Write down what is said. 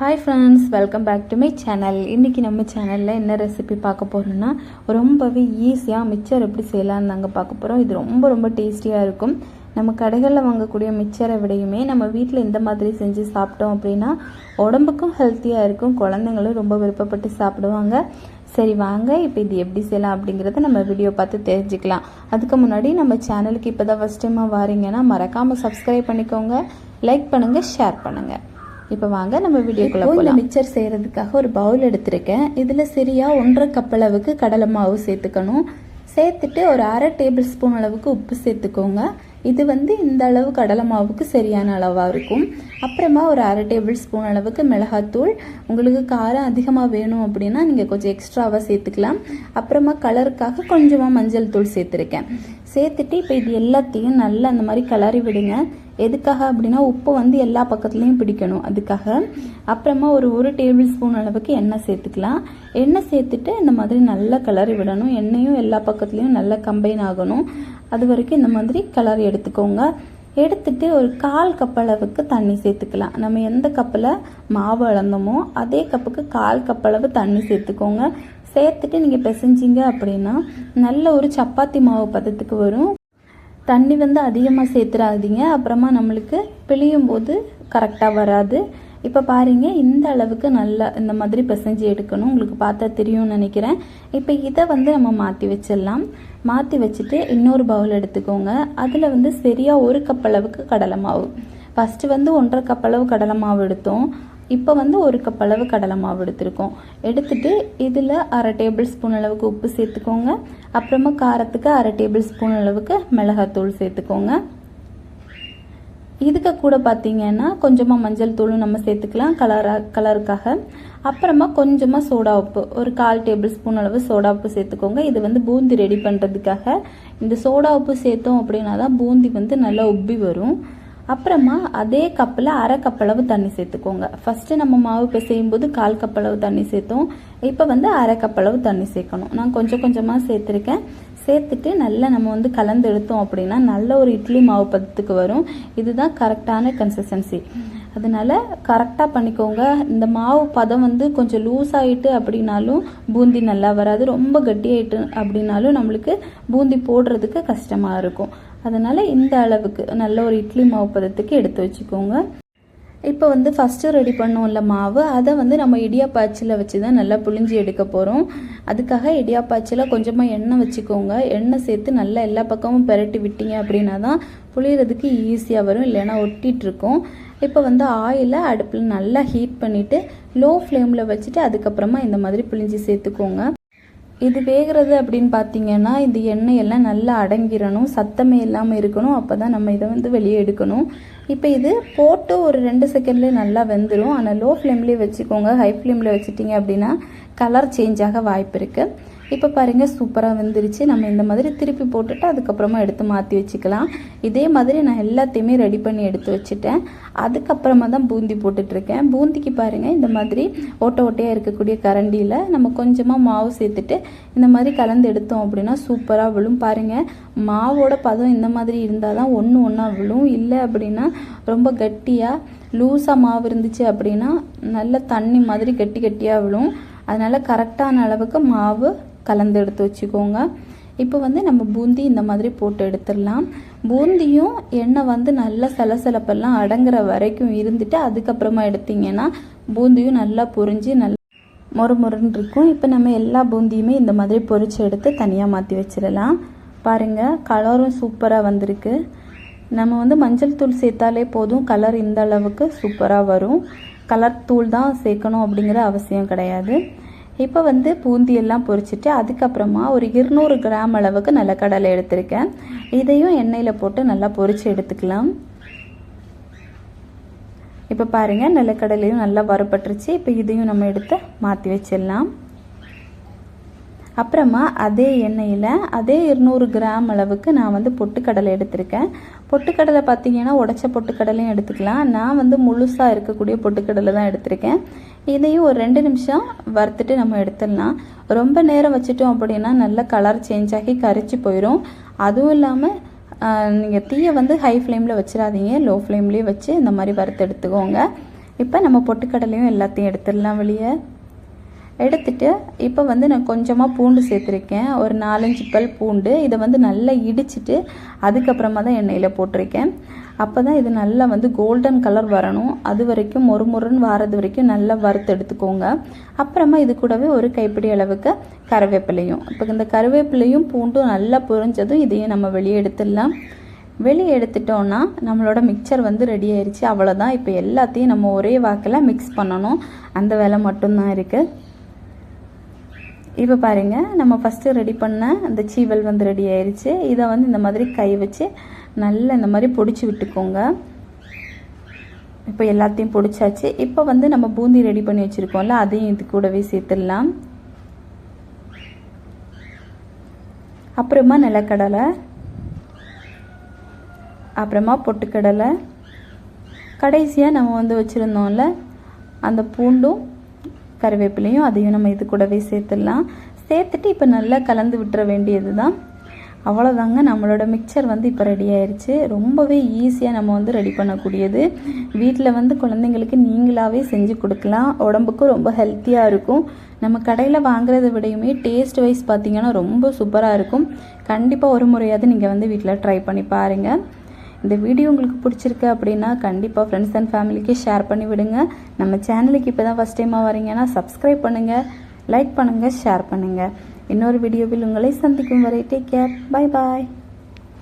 Hi friends welcome back to my channel இன்றைக்கி நம்ம சேனலில் என்ன ரெசிபி பார்க்க போகிறோம்னா ரொம்பவே ஈஸியாக மிச்சர் எப்படி செய்யலாம்னு நாங்கள் பார்க்க போகிறோம் இது ரொம்ப ரொம்ப டேஸ்டியாக இருக்கும். நம்ம கடைகளில் வாங்கக்கூடிய மிச்சரை விடையுமே நம்ம வீட்டில் இந்த மாதிரி செஞ்சு சாப்பிட்டோம் அப்படின்னா உடம்புக்கும் ஹெல்த்தியாக இருக்கும். குழந்தைங்களும் ரொம்ப விருப்பப்பட்டு சாப்பிடுவாங்க. சரி வாங்க. இப்போ இது எப்படி செய்யலாம் அப்படிங்கிறத நம்ம வீடியோ பார்த்து தெரிஞ்சுக்கலாம். அதுக்கு முன்னாடி நம்ம சேனலுக்கு இப்போ தான் ஃபஸ்ட் டைமாக வாரீங்கன்னா மறக்காமல் சப்ஸ்கிரைப் பண்ணிக்கோங்க. லைக் பண்ணுங்கள் ஷேர் பண்ணுங்கள் இப்போ வாங்க நம்ம வீடியோக்குள்ள போகலாம் மிக்சர் செய்கிறதுக்காக ஒரு பவுல் எடுத்திருக்கேன். இதில் சரியாக ஒன்றரை கப் அளவுக்கு கடலை மாவு சேர்த்துக்கணும். சேர்த்துட்டு ஒரு அரை டேபிள் ஸ்பூன் அளவுக்கு உப்பு சேர்த்துக்கோங்க. இது வந்து இந்த அளவு கடலை மாவுக்கு சரியான அளவாக இருக்கும். அப்புறமா ஒரு அரை டேபிள் ஸ்பூன் அளவுக்கு மிளகாத்தூள். உங்களுக்கு காரம் அதிகமாக வேணும் அப்படின்னா நீங்கள் கொஞ்சம் எக்ஸ்ட்ராவாக சேர்த்துக்கலாம். அப்புறமா கலருக்காக கொஞ்சமாக மஞ்சள் தூள் சேர்த்துருக்கேன். சேர்த்துட்டு இப்போ இது எல்லாத்தையும் நல்லா அந்த மாதிரி கிளறி விடுங்க. எதுக்காக அப்படின்னா உப்பு வந்து எல்லா பக்கத்துலேயும் பிடிக்கணும் அதுக்காக. அப்புறமா ஒரு ஒரு டேபிள் ஸ்பூன் அளவுக்கு எண்ணெய் சேர்த்துக்கலாம். எண்ணெய் சேர்த்துட்டு இந்த மாதிரி நல்லா கிளறி விடணும். எண்ணெயும் எல்லா பக்கத்துலேயும் நல்லா கம்பைன் ஆகணும். அது வரைக்கும் இந்த மாதிரி கிளறி எடுத்துக்கோங்க. எடுத்துட்டு ஒரு கால் கப் அளவுக்கு தண்ணி சேர்த்துக்கலாம். நம்ம எந்த கப்பில் மாவு அளந்தோமோ அதே கப்புக்கு கால் கப் அளவு தண்ணி சேர்த்துக்கோங்க. சேர்த்துட்டு நீங்கள் பிசைஞ்சிங்க அப்படின்னா நல்ல ஒரு சப்பாத்தி மாவு பதத்துக்கு வரும். தண்ணி வந்து அதிகமாக சேர்த்துடாதீங்க அப்புறமா நம்மளுக்கு பிழியும் போது கரெக்டாக வராது. இப்போ பாருங்க இந்த அளவுக்கு நல்லா இந்த மாதிரி பிசைஞ்சு எடுக்கணும். உங்களுக்கு பார்த்தா தெரியும்னு நினைக்கிறேன். இப்போ இதை வந்து நம்ம மாற்றி வச்சிடலாம். மாற்றி வச்சுட்டு இன்னொரு பவுல் எடுத்துக்கோங்க. அதில் வந்து சரியாக ஒரு கப் அளவுக்கு கடலை மாவு. ஃபஸ்ட்டு வந்து ஒன்றரை கப் அளவு கடலை மாவு எடுத்தோம். இப்போ வந்து ஒரு கப் அளவு கடலை மாவு எடுத்திருக்கோம். எடுத்துட்டு இதில் அரை டேபிள் ஸ்பூன் அளவுக்கு உப்பு சேர்த்துக்கோங்க. அப்புறமா காரத்துக்கு அரை டேபிள் ஸ்பூன் அளவுக்கு மிளகாத்தூள் சேர்த்துக்கோங்க. இதுக்கு கூட பார்த்தீங்கன்னா கொஞ்சமாக மஞ்சள் தூளும் நம்ம சேர்த்துக்கலாம் கலராக கலருக்காக அப்புறமா கொஞ்சமாக சோடா உப்பு ஒரு கால் டேபிள் ஸ்பூன் அளவு சோடா உப்பு சேர்த்துக்கோங்க. இது வந்து பூந்தி ரெடி பண்ணுறதுக்காக இந்த சோடா உப்பு சேர்த்தோம் அப்படின்னா தான் பூந்தி வந்து நல்லா உப்பி வரும். அப்புறமா அதே கப்பில் அரை கப்பளவு தண்ணி சேர்த்துக்கோங்க. ஃபஸ்ட்டு நம்ம மாவு பிசையும் போது கால் கப்பளவு தண்ணி சேர்த்தோம். இப்போ வந்து அரை கப்பளவு தண்ணி சேர்க்கணும். நான் கொஞ்சம் கொஞ்சமாக சேர்த்துருக்கேன். சேர்த்துட்டு நல்லா நம்ம வந்து கலந்து எடுத்தோம் அப்படின்னா நல்ல ஒரு இட்லி மாவு பதத்துக்கு வரும். இதுதான் கரெக்டான கன்சிஸ்டன்சி அதனால கரெக்டாக பண்ணிக்கோங்க. இந்த மாவு பதம் வந்து கொஞ்சம் லூஸ் ஆகிட்டு அப்படின்னாலும் பூந்தி நல்லா வராது. ரொம்ப கட்டியாயிட்டு அப்படின்னாலும் நம்மளுக்கு பூந்தி போடுறதுக்கு கஷ்டமாக இருக்கும். அதனால் இந்த அளவுக்கு நல்ல ஒரு இட்லி மாவு பதத்துக்கு எடுத்து வச்சுக்கோங்க. இப்போ வந்து ஃபஸ்ட்டு ரெடி பண்ணோம்ல மாவு அதை வந்து நம்ம இடியாப்பாச்சில் வச்சு தான் நல்லா புளிஞ்சி எடுக்க போகிறோம் அதுக்காக இடியாப்பாச்சில் கொஞ்சமாக எண்ணெய் வச்சுக்கோங்க. எண்ணெய் சேர்த்து நல்லா எல்லா பக்கமும் பெரட்டி விட்டீங்க அப்படின்னா தான் புளியறதுக்கு ஈஸியாக வரும் இல்லைன்னா ஒட்டிகிட்டுருக்கும் இப்போ வந்து ஆயிலை அடுப்பில் நல்லா ஹீட் பண்ணிவிட்டு லோ ஃப்ளேமில் வச்சுட்டு அதுக்கப்புறமா இந்த மாதிரி புளிஞ்சி சேர்த்துக்கோங்க. இது வேகிறது அப்படின்னு பார்த்தீங்கன்னா இந்த எண்ணெய் எல்லாம் நல்லா அடங்கிடணும் சத்தமே இல்லாமல் இருக்கணும் அப்போ தான் நம்ம இதை வந்து வெளியே எடுக்கணும். இப்போ இது போட்டு ஒரு ரெண்டு செகண்ட்லேயே நல்லா வெந்துடும் ஆனால் லோ ஃப்ளேம்லேயே வச்சுக்கோங்க. ஹை ஃப்ளேமில் வச்சுட்டிங்க அப்படின்னா கலர் சேஞ்ச் ஆக வாய்ப்பு இருக்குது இப்போ பாருங்கள் சூப்பராக வெந்துருச்சு. நம்ம இந்த மாதிரி திருப்பி போட்டுட்டு அதுக்கப்புறமா எடுத்து மாற்றி வச்சுக்கலாம். இதே மாதிரி நான் எல்லாத்தையுமே ரெடி பண்ணி எடுத்து வச்சுட்டேன். அதுக்கப்புறமா தான் பூந்தி போட்டுட்ருக்கேன். பூந்திக்கு பாருங்கள் இந்த மாதிரி ஓட்ட ஓட்டையாக இருக்கக்கூடிய கரண்டியில் நம்ம கொஞ்சமாக மாவு சேர்த்துட்டு இந்த மாதிரி கலந்து எடுத்தோம் அப்படின்னா சூப்பராக விழும். பாருங்கள் மாவோட பதம் இந்த மாதிரி இருந்தால் தான் ஒன்று ஒன்றா விழும். இல்லை அப்படின்னா ரொம்ப கட்டியாக லூஸாக மாவு இருந்துச்சு அப்படின்னா நல்ல தண்ணி மாதிரி கட்டி கட்டியாக விழும். அதனால் கரெக்டான அளவுக்கு மாவு கலந்து எடுத்து வச்சுக்கோங்க. இப்போ வந்து நம்ம பூந்தி இந்த மாதிரி போட்டு எடுத்துடலாம். பூந்தியும் எண்ணெய் வந்து நல்லா சலசலப்பெல்லாம் அடங்குற வரைக்கும் இருந்துட்டு அதுக்கப்புறமா எடுத்தீங்கன்னா பூந்தியும் நல்லா பொரிஞ்சு நல்லா மொறு மொறுன்னு இருக்கும். இப்போ நம்ம எல்லா பூந்தியுமே இந்த மாதிரி பொறிச்சு எடுத்து தனியாக மாற்றி வச்சிடலாம். பாருங்கள் கலரும் சூப்பராக வந்திருக்கு. நம்ம வந்து மஞ்சள் தூள் சேர்த்தாலே போதும். கலர் இந்த அளவுக்கு சூப்பராக வரும். கலர் தூள் தான் சேர்க்கணும் அப்படிங்கிற அவசியம் கிடையாது. இப்போ வந்து பூந்தி எல்லாம் பொரிச்சிட்டு அதுக்கப்புறமா ஒரு இருநூறு கிராம் அளவுக்கு நிலக்கடலை எடுத்திருக்கேன். இதையும் எண்ணெயில் போட்டு நல்லா பொரிச்சு எடுத்துக்கலாம். இப்போ பாருங்கள் நிலக்கடலையும் நல்லா வறுபட்டுருச்சு. இப்போ இதையும் நம்ம எடுத்து மாற்றி வச்சிடலாம். அப்புறமா அதே எண்ணெயில் அதே இருநூறு கிராம் அளவுக்கு நான் வந்து பொட்டுக்கடலை எடுத்திருக்கேன். பொட்டுக்கடலை பார்த்தீங்கன்னா உடச்ச பொட்டுக்கடலையும் எடுத்துக்கலாம். நான் வந்து முழுசாக இருக்கக்கூடிய பொட்டுக்கடலை தான் எடுத்திருக்கேன். இதையும் ஒரு ரெண்டு நிமிஷம் வறுத்துட்டு நம்ம எடுத்துடலாம். ரொம்ப நேரம் வச்சுட்டோம் அப்படின்னா நல்ல கலர் சேஞ்ச் ஆகி கரிச்சு போயிடும் அதுவும் இல்லாமல் நீங்கள் தீயை வந்து ஹை ஃப்ளேமில் வச்சிடாதீங்க. லோ ஃப்ளேம்லேயே வச்சு இந்த மாதிரி வறுத்து எடுத்துக்கோங்க. இப்போ நம்ம பொட்டுக்கடலையும் எல்லாத்தையும் எடுத்துடலாம் வெளியே. எடுத்துட்டு இப்போ வந்து நான் கொஞ்சமாக பூண்டு சேர்த்துருக்கேன். ஒரு நாலஞ்சு பல் பூண்டு. இதை வந்து நல்லா இடிச்சிட்டு அதுக்கப்புறமா தான் எண்ணெயில் போட்டிருக்கேன். அப்போ தான் இது நல்லா வந்து கோல்டன் கலர் வரணும். அது வரைக்கும் மொறு மொறுன்னு வாரது வரைக்கும் நல்லா வறுத்து எடுத்துக்கோங்க. அப்புறமா இது கூடவே ஒரு கைப்பிடி அளவுக்கு கருவேப்பிலையும். இப்போ இந்த கருவேப்பிலையும் பூண்டும் நல்லா புரிஞ்சதும் இதையும் நம்ம வெளியே எடுத்துடலாம். வெளியே எடுத்துட்டோன்னா நம்மளோட மிக்சர் வந்து ரெடி ஆயிடுச்சு அவ்வளோதான் இப்போ எல்லாத்தையும் நம்ம ஒரே வாக்கில் மிக்ஸ் பண்ணணும். அந்த வேலை மட்டும்தான் இருக்குது இப்போ பாருங்க நம்ம ஃபஸ்ட்டு ரெடி பண்ண அந்த சீவல் வந்து ரெடி ஆயிடுச்சு இதை வந்து இந்த மாதிரி கை வச்சு நல்லா இந்த மாதிரி பொடிச்சு விட்டுக்கோங்க. இப்போ எல்லாத்தையும் பொடிச்சாச்சு. இப்போ வந்து நம்ம பூந்தி ரெடி பண்ணி வச்சுருக்கோம்ல அதையும் இது கூடவே சேர்த்துடலாம். அப்புறமா நிலக்கடலை அப்புறமா பொட்டுக்கடலை. கடைசியாக நம்ம வந்து வச்சுருந்தோம்ல அந்த பூண்டும் கருவேப்பிலையும் அதையும் நம்ம இது கூடவே சேர்த்துடலாம். சேர்த்துட்டு இப்போ நல்லா கலந்து விட்டுற வேண்டியது தான் அவ்வளோதாங்க நம்மளோட மிக்சர் வந்து இப்போ ரெடி ஆயிடுச்சு ரொம்பவே ஈஸியாக நம்ம வந்து ரெடி பண்ணக்கூடியது. வீட்டில் வந்து குழந்தைங்களுக்கு நீங்களாகவே செஞ்சு கொடுக்கலாம். உடம்புக்கும் ரொம்ப ஹெல்த்தியாக இருக்கும். நம்ம கடையில் வாங்குறத விடையுமே டேஸ்ட் வைஸ் பார்த்தீங்கன்னா ரொம்ப சூப்பராக இருக்கும். கண்டிப்பாக ஒரு முறையாவது நீங்கள் வந்து வீட்டில் ட்ரை பண்ணி பாருங்கள் இந்த வீடியோ உங்களுக்கு பிடிச்சிருக்கு அப்படின்னா கண்டிப்பாக ஃப்ரெண்ட்ஸ் அண்ட் ஃபேமிலிக்கு ஷேர் பண்ணி விடுங்க. நம்ம சேனலுக்கு இப்போ தான் ஃபஸ்ட் டைமாக வரீங்கன்னா சப்ஸ்கிரைப் பண்ணுங்கள் லைக் பண்ணுங்கள் ஷேர் பண்ணுங்கள் இன்னொரு வீடியோவில் உங்களை சந்திக்கும் வரை டேக் கேர் பாய் பாய்